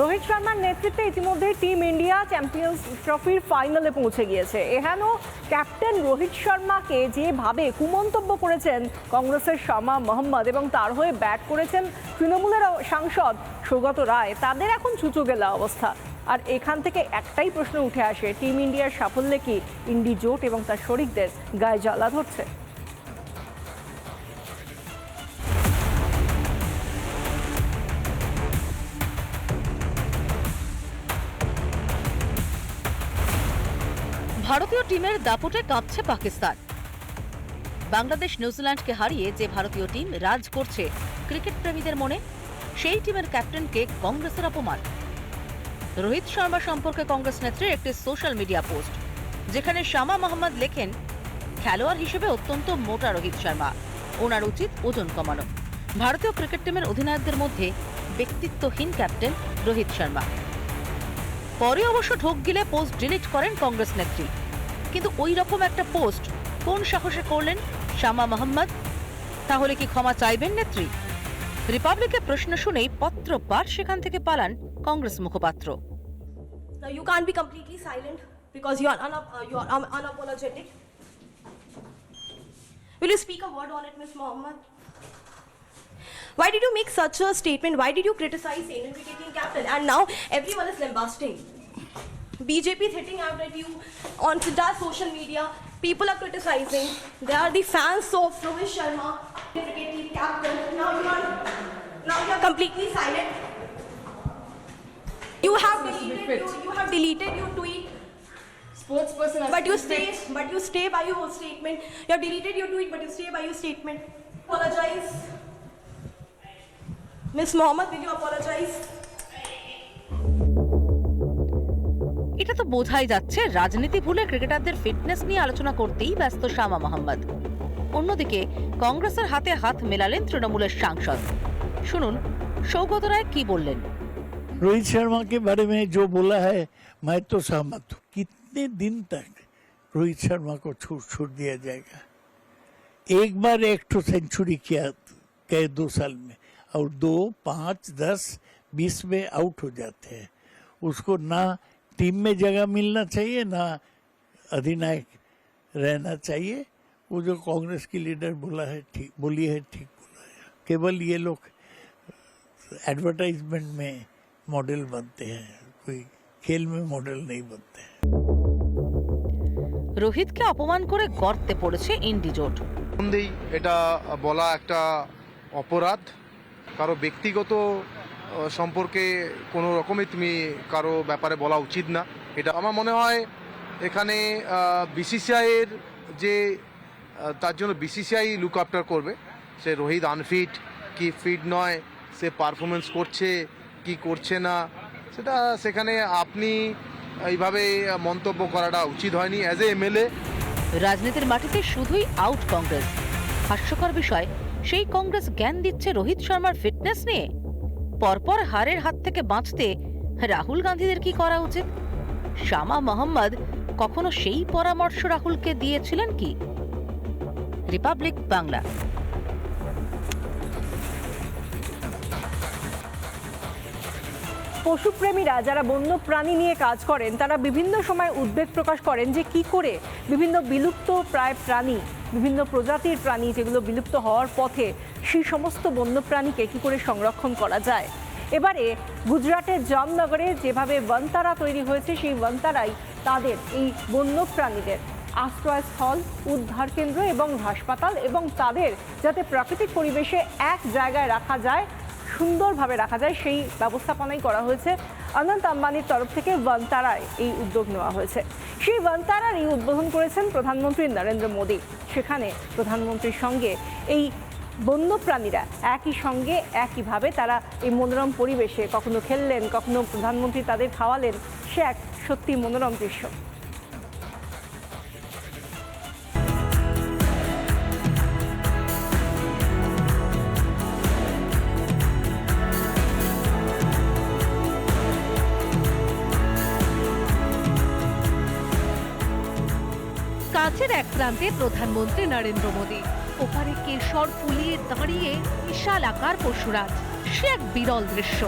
রোহিত শর্মার নেতৃত্বে ইতিমধ্যে টিম ইন্ডিয়া চ্যাম্পিয়ন্স ট্রফির ফাইনালে পৌঁছে গিয়েছে। এহেন ক্যাপ্টেন রোহিত শর্মাকে যেভাবে কুমন্তব্য করেছেন কংগ্রেসের শামা মোহাম্মদ এবং তার হয়ে ব্যাট করেছেন তৃণমূলের সাংসদ সৌগত রায়, তাদের এখন ছুচো গেলা অবস্থা। আর এখান থেকে একটাই প্রশ্ন উঠে আসে, টিম ইন্ডিয়ার সাফল্যে কি ইন্ডি জোট এবং তার শরিকদের গায়ে জ্বালা ধরছে? ভারতীয় টিমের দাপটে কাঁপছে পাকিস্তান। বাংলাদেশ, নিউজিল্যান্ডকে হারিয়ে যে ভারতীয় টিম রাজ করছে ক্রিকেট প্রেমীদের মনে, সেই টিমের ক্যাপ্টেনকে কংগ্রেসের অপমান। রোহিত শর্মা সম্পর্কে কংগ্রেস নেত্রীর একটি সোশ্যাল মিডিয়া পোস্ট, যেখানে শামা মোহাম্মদ লেখেন, খেলোয়াড় হিসেবে অত্যন্ত মোটা রোহিত শর্মা। ওনার উচিত ওজন কমানো। ভারতীয় ক্রিকেট টিমের অধিনায়কদের মধ্যে ব্যক্তিত্বহীন ক্যাপ্টেন রোহিত শর্মা। পরে অবশ্য ঢোক গিলে পোস্ট ডিলিট করেন কংগ্রেস নেত্রী। কিন্তু ওই রকম একটা পোস্ট কোন সাহসে করলেন শামা মোহাম্মদ তাহলে কি ক্ষমা চাইবেন নেত্রী রিপাবলিকের প্রশ্ন শুনেই পত্র পাঠ সেখান থেকে পালান কংগ্রেস মুখপাত্র completely silent because you are unap- uh, you are um, unapologetic. Will you speak a word on it, Ms. Mohammed? Why did you make such a statement? Why did you criticize Indian cricket team captain? And now everyone is lambasting. BJP is hitting out at you on Siddharth social media. People are criticizing. They are the fans of Rohit Sharma, cricket team captain. Now you are now you are completely silent. You have deleted you, you have deleted your tweet, Sportsperson has but you stay but you stay by your whole statement. You have deleted your tweet, but you stay by your statement. Apologize. Miss Mohammed, will you apologize? এটা তো বোঝাই যাচ্ছে রাজনীতি ভুলে ক্রিকেটারদের fitness নিয়ে আলোচনা করতেই ব্যস্ত শামা মোহাম্মদ অন্যদিকে কংগ্রেসের হাতে হাত মেলালেন তৃণমূলের সাংসদ শুনুন সৌগত রায় কি বললেন रोहित शर्मा के बारे में जो बोला है मैं तो सहमत हूँ कितने दिन तक रोहित शर्मा को छूट छूट दिया जाएगा एक बार एक ठो सेंचुरी किया कई दो साल में और दो पाँच दस बीस में आउट हो जाते हैं उसको ना टीम में जगह मिलना चाहिए ना अधिनायक रहना चाहिए वो जो कांग्रेस की लीडर बोला है ठीक बोली है ठीक बोला है केवल ये लोग एडवर्टाइजमेंट में मॉडल बनते हैं कोई खेल में मॉडल नहीं बनते हैं রোহিতকে অপমান করে গর্তে পড়েছে ইন্ডি জোট সন্দেই এটা বলা একটা অপরাধ কারো ব্যক্তিগত আহ, সম্পর্কে কোনো রকমই তুমি কারও ব্যাপারে বলা উচিত না। এটা আমার মনে হয় এখানে বিসিসিআইয়ের যে তার জন্য বিসিসিআই লুক আফটার করবে। সে রোহিত আনফিট কি ফিট নয়, সে পারফরমেন্স করছে, কি করছে না, সেটা সেখানে আপনি এইভাবে মন্তব্য করাটা উচিত হয়নি অ্যাজ এ এমএলএ রাজনীতির মাটিতে শুধুই আউট কংগ্রেস হাস্যকর বিষয়, সেই কংগ্রেস জ্ঞান দিচ্ছে রোহিত শর্মার ফিটনেস নিয়ে? পরপর হারের হাত থেকে বাঁচতে রাহুল গান্ধীদের কি করা উচিত? শামা মোহাম্মদ কখনো সেই পরামর্শ রাহুলকে দিয়েছিলেন কি? রিপাবলিক বাংলা পশুপ্রেমীরা যারা বন্য প্রাণী নিয়ে কাজ করেন, তারা বিভিন্ন সময় উদ্বেগ প্রকাশ করেন যে কি করে বিভিন্ন বিলুপ্ত প্রায় প্রাণী, বিভিন্ন প্রজাতির প্রাণী যেগুলো বিলুপ্ত হওয়ার পথে সেই সমস্ত বন্য প্রাণীকে কি করে সংরক্ষণ করা যায়। এবারে গুজরাটের জামনগরে যেভাবে বনতারা তৈরি হয়েছে, সেই বনতারাই তাদের এই বন্য প্রাণীদের আশ্রয়স্থল, উদ্ধার কেন্দ্র এবং হাসপাতাল এবং তাদের যাতে প্রাকৃতিক পরিবেশে এক জায়গায় রাখা যায় সুন্দরভাবে রাখা যায়, সেই ব্যবস্থাপনাই করা হয়েছে। অনন্ত আম্বানির তরফ থেকে বনতারায় এই উদ্যোগ নেওয়া হয়েছে। সেই বনতারার এই উদ্বোধন করেছেন প্রধানমন্ত্রী নরেন্দ্র মোদী। সেখানে প্রধানমন্ত্রীর সঙ্গে এই বন্যপ্রাণীরা একই সঙ্গে, একইভাবে তারা এই মনোরম পরিবেশে কখনো খেললেন, কখনো প্রধানমন্ত্রী তাদের খাওয়ালেন, সে এক সত্যি মনোরম দৃশ্য। কাছের এক প্রান্তে প্রধানমন্ত্রী নরেন্দ্র মোদী। ওপারে কেশর ফুলিয়ে দাঁড়িয়ে বিশাল আকার পশুরাজ সে এক বিরল দৃশ্য,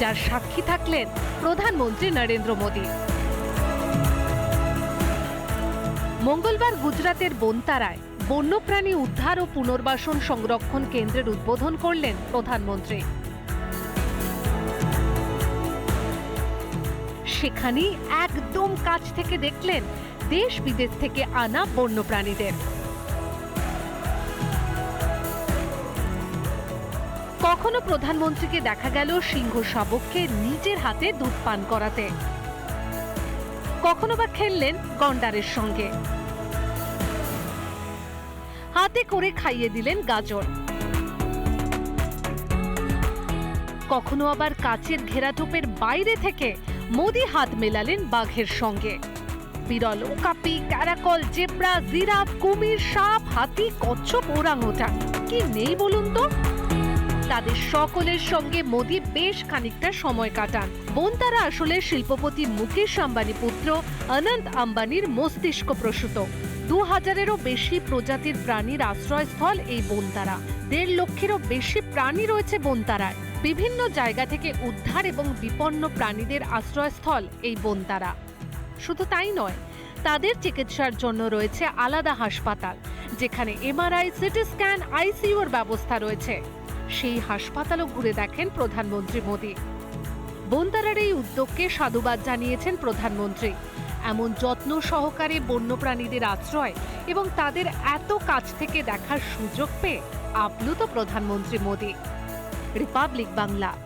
যার সাক্ষী থাকলেন প্রধানমন্ত্রী নরেন্দ্র মোদী। মঙ্গলবার গুজরাতের বনতারায় বন্যপ্রাণী উদ্ধার ও পুনর্বাসন সংরক্ষণ কেন্দ্রের উদ্বোধন করলেন প্রধানমন্ত্রী। সেখানেই একদম কাছ থেকে দেখলেন দেশ বিদেশ থেকে আনা বন্যপ্রাণীদের। কখনো প্রধানমন্ত্রীকে দেখা গেল সিংহ শাবককে নিজের হাতে দুধ পান করাতে। কখনো বা খেললেন গন্ডারের সঙ্গে। হাতে করে খাইয়ে দিলেন গাজর। কখনো আবার কাচের ঘেরাটোপের বাইরে থেকে মোদি হাত মেলালেন বাঘের সঙ্গে। বিরল। কাপি, ক্যারাকল, জেব্রা, জিরাফ, কুমির, সাপ, হাতি, কচ্ছপ ওরাংওটাং কি নেই বলুন তো? তাদের সকলের সঙ্গে মোদি বেশ খানিকটা সময় কাটান। বনতারা আসলে শিল্পপতি মুকেশ আম্বানি পুত্র অনন্ত আম্বানির মস্তিষ্ক প্রসূত। দু হাজারেরও বেশি প্রজাতির প্রাণীর আশ্রয়স্থল এই বনতারা দেড় লক্ষেরও বেশি প্রাণী রয়েছে বনতারায় বিভিন্ন জায়গা থেকে উদ্ধার এবং বিপন্ন প্রাণীদের আশ্রয়স্থল এই বনতারা শুধু তাই নয়, তাদের চিকিৎসার জন্য রয়েছে আলাদা হাসপাতাল, যেখানে এমআরআই, সিটি স্ক্যান, আইসিইউর ব্যবস্থা রয়েছে। সেই হাসপাতালও ঘুরে দেখেন প্রধানমন্ত্রী মোদী। বনতারার এই উদ্যোগকে সাধুবাদ জানিয়েছেন প্রধানমন্ত্রী। এমন যত্ন সহকারে বন্যপ্রাণীদের আশ্রয় এবং তাদের এত কাছ থেকে দেখার সুযোগ পেয়ে আপ্লুত প্রধানমন্ত্রী মোদী। রিপাবলিক বাংলা।